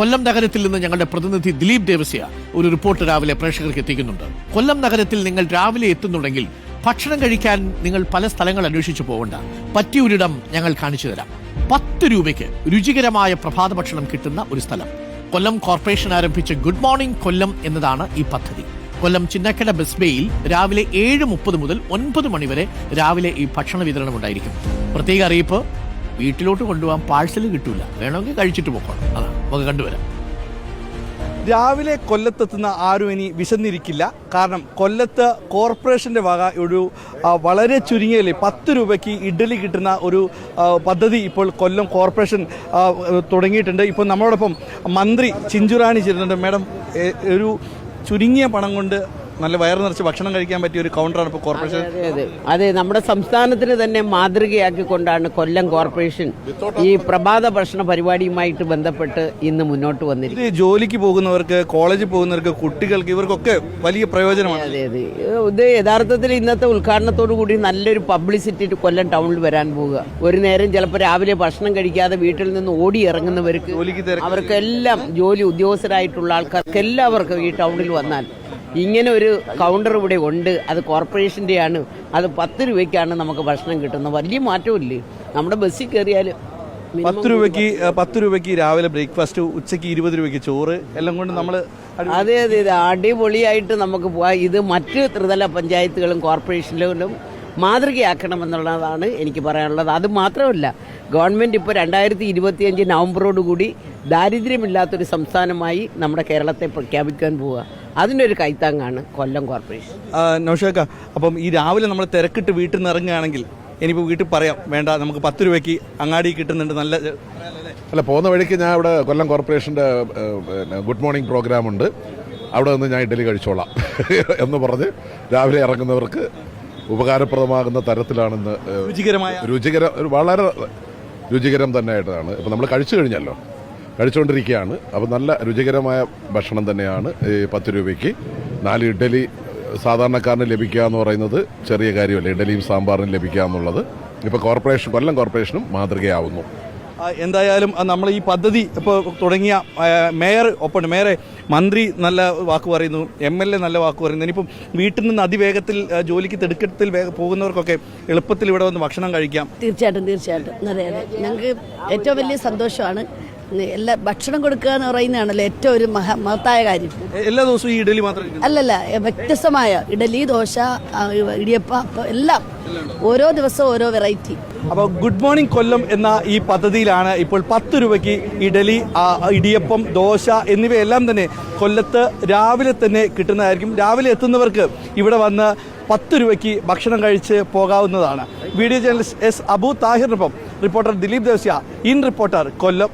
കൊല്ലം നഗരത്തിൽ നിന്ന് ഞങ്ങളുടെ പ്രതിനിധി ദിലീപ് ദേവസ്യ ഒരു റിപ്പോർട്ട് രാവിലെ പ്രേക്ഷകർക്ക് എത്തിക്കുന്നുണ്ട്. കൊല്ലം നഗരത്തിൽ നിങ്ങൾ രാവിലെ എത്തുന്നുണ്ടെങ്കിൽ ഭക്ഷണം കഴിക്കാൻ നിങ്ങൾ പല സ്ഥലങ്ങൾ അന്വേഷിച്ചു പോകണ്ട. പറ്റിയ പറ്റിയൊരിടം ഞങ്ങൾ കാണിച്ചു തരാം. പത്ത് രൂപയ്ക്ക് രുചികരമായ പ്രഭാത ഭക്ഷണം കിട്ടുന്ന ഒരു സ്ഥലം. കൊല്ലം കോർപ്പറേഷൻ ആരംഭിച്ച ഗുഡ് മോർണിംഗ് കൊല്ലം എന്നതാണ് ഈ പദ്ധതി. കൊല്ലം ചിന്നക്കട ബസ് ബേയിൽ രാവിലെ ഏഴ് മുപ്പത് മുതൽ ഒൻപത് മണിവരെ രാവിലെ ഈ ഭക്ഷണ വിതരണം ഉണ്ടായിരിക്കും. പ്രത്യേക അറിയിപ്പ് വീട്ടിലോട്ട് കൊണ്ടുപോകാൻ പാഴ്സൽ കിട്ടൂല. വേണമെങ്കിൽ കഴിച്ചിട്ട് പോകണം അതാണ്. നമുക്ക് കണ്ടുവരാം. രാവിലെ കൊല്ലത്തെത്തുന്ന ആരും ഇനി വിശന്നിരിക്കില്ല. കാരണം കൊല്ലത്ത് കോർപ്പറേഷന്റെ വക ഒരു വളരെ ചുരുങ്ങിയല്ലേ പത്ത് രൂപയ്ക്ക് ഇഡ്ഡലി കിട്ടുന്ന ഒരു പദ്ധതി ഇപ്പോൾ കൊല്ലം കോർപ്പറേഷൻ തുടങ്ങിയിട്ടുണ്ട്. ഇപ്പോൾ നമ്മളോടൊപ്പം മന്ത്രി ചിഞ്ചുറാണി ചേരുന്നുണ്ട്. മാഡം ഒരു ചുരുങ്ങിയ പണം കൊണ്ട് നല്ല വയറ് നിറച്ച് ഭക്ഷണം കഴിക്കാൻ പറ്റിയ ഒരു കൗണ്ടറാണ് ഇപ്പോൾ കോർപ്പറേഷൻ അതെ അതെ നമ്മുടെ സംസ്ഥാനത്തിന് തന്നെ മാതൃകയാക്കിക്കൊണ്ടാണ് കൊല്ലം കോർപ്പറേഷൻ ഈ പ്രഭാത ഭക്ഷണ പരിപാടിയുമായിട്ട് ബന്ധപ്പെട്ട് ഇന്ന് മുന്നോട്ട് വന്നിരിക്കുന്നത്. ഇത് ജോലിക്ക് പോകുന്നവർക്ക് കോളേജിൽ പോകുന്നവർക്ക് കുട്ടികൾക്ക് ഇവർക്കൊക്കെ വലിയ പ്രയോജനമാണ്. അതെ അതെ. ഇത് യഥാർത്ഥത്തിൽ ഇന്നത്തെ ഉദ്ഘാടനത്തോടു കൂടി നല്ലൊരു പബ്ലിസിറ്റി കൊല്ലം ടൗണിൽ വരാൻ പോവുക. ഒരു നേരം ചിലപ്പോൾ രാവിലെ ഭക്ഷണം കഴിക്കാതെ വീട്ടിൽ നിന്ന് ഓടി ഇറങ്ങുന്നവർക്ക് അവർക്കെല്ലാം ജോലി ഉദ്യോഗസ്ഥരായിട്ടുള്ള ആൾക്കാർക്ക് എല്ലാവർക്കും ഈ ടൗണിൽ വന്നാൽ ഇങ്ങനെ ഒരു കൗണ്ടർ ഇവിടെ ഉണ്ട്. അത് കോർപ്പറേഷന്റെയാണ് അത് പത്ത് രൂപയ്ക്കാണ് നമുക്ക് ഭക്ഷണം കിട്ടുന്നത്. വലിയ മാറ്റമില്ലേ നമ്മുടെ ബസ്സിൽ കയറിയാൽ പത്ത് രൂപയ്ക്ക് പത്ത് രൂപയ്ക്ക് രാവിലെ ബ്രേക്ക്ഫാസ്റ്റ് ഉച്ചയ്ക്ക് ഇരുപത് രൂപയ്ക്ക് ചോറ് എല്ലാം കൊണ്ട് നമ്മൾ അതെ അതെ അതെ. അടിപൊളിയായിട്ട് നമുക്ക് പോവാം. ഇത് മറ്റ് ത്രിതല പഞ്ചായത്തുകളും കോർപ്പറേഷനുകളും മാതൃകയാക്കണമെന്നുള്ളതാണ് എനിക്ക് പറയാനുള്ളത്. അത് മാത്രമല്ല ഗവൺമെന്റ് ഇപ്പോൾ രണ്ടായിരത്തി ഇരുപത്തിയഞ്ച് നവംബറോടുകൂടി ദാരിദ്ര്യമില്ലാത്തൊരു സംസ്ഥാനമായി നമ്മുടെ കേരളത്തെ പ്രഖ്യാപിക്കാൻ പോവുക. അതിനൊരു കൈത്താങ്ങാണ് കൊല്ലം കോർപ്പറേഷൻ. നൗഷേക്ക അപ്പം ഈ രാവിലെ നമ്മൾ തിരക്കിട്ട് വീട്ടിൽ നിന്ന് ഇറങ്ങുകയാണെങ്കിൽ ഇനിയിപ്പോൾ വീട്ടിൽ പറയാം വേണ്ട നമുക്ക് പത്ത് രൂപയ്ക്ക് അങ്ങാടി കിട്ടുന്നുണ്ട് നല്ല അല്ല പോകുന്ന വഴിക്ക് ഞാൻ ഇവിടെ കൊല്ലം കോർപ്പറേഷന്റെ ഗുഡ് മോർണിംഗ് പ്രോഗ്രാം ഉണ്ട്. അവിടെ നിന്ന് ഞാൻ ഇഡ്ഡലി കഴിച്ചോളാം എന്ന് പറഞ്ഞ് രാവിലെ ഇറങ്ങുന്നവർക്ക് ഉപകാരപ്രദമാകുന്ന തരത്തിലാണെന്ന് രുചികരമായ രുചികര വളരെ രുചികരം തന്നെ തന്നെയായിട്ടാണ്. ഇപ്പം നമ്മൾ കഴിച്ചു കഴിഞ്ഞല്ലോ. കഴിച്ചുകൊണ്ടിരിക്കുകയാണ് അപ്പം നല്ല രുചികരമായ ഭക്ഷണം തന്നെയാണ് ഈ പത്ത് രൂപയ്ക്ക്. നാല് ഇഡ്ഡലി സാധാരണക്കാരന് ലഭിക്കുക എന്ന് പറയുന്നത് ചെറിയ കാര്യമല്ല? ഇഡ്ഡലിയും സാമ്പാറിനും ലഭിക്കുക എന്നുള്ളത്. ഇപ്പോൾ കോർപ്പറേഷൻ കൊല്ലം കോർപ്പറേഷനും മാതൃകയാവുന്നു. എന്തായാലും നമ്മൾ ഈ പദ്ധതി ഇപ്പോൾ തുടങ്ങിയ മേയർ ഒപ്പം മേയറെ മന്ത്രി നല്ല വാക്ക് പറയുന്നു എം എൽ എ നല്ല വാക്ക് പറയുന്നു. ഇനിയിപ്പം വീട്ടിൽ നിന്ന് അതിവേഗത്തിൽ ജോലിക്ക് തിടുക്കത്തിൽ പോകുന്നവർക്കൊക്കെ എളുപ്പത്തിൽ ഇവിടെ വന്ന് ഭക്ഷണം കഴിക്കാം. തീർച്ചയായിട്ടും തീർച്ചയായിട്ടും. അതെ അതെ. ഞങ്ങൾക്ക് ഏറ്റവും വലിയ സന്തോഷമാണ് എല്ലാ ഭക്ഷണം കൊടുക്കുക എന്ന് പറയുന്നതാണല്ലോ ഏറ്റവും ഒരു മഹ മഹത്തായ കാര്യം. എല്ലാ ദിവസവും ഈ ഇഡലി മാത്രം അല്ലല്ല വ്യത്യസ്തമായ ഇഡലി ദോശ ഇടിയപ്പ അപ്പം എല്ലാം. ഓരോ ദിവസവും ഓരോ വെറൈറ്റി. അപ്പോൾ ഗുഡ് മോർണിംഗ് കൊല്ലം എന്ന ഈ പദ്ധതിയിലാണ് ഇപ്പോൾ പത്ത് രൂപയ്ക്ക് ഇഡലി ഇടിയപ്പം ദോശ എന്നിവയെല്ലാം തന്നെ കൊല്ലത്ത് രാവിലെ തന്നെ കിട്ടുന്നതായിരിക്കും. രാവിലെ എത്തുന്നവർക്ക് ഇവിടെ വന്ന് പത്ത് രൂപയ്ക്ക് ഭക്ഷണം കഴിച്ച് പോകാവുന്നതാണ്. Video journalist S Abu താഹിറിനൊപ്പം reporter Dileep Devasya in reporter Kollam.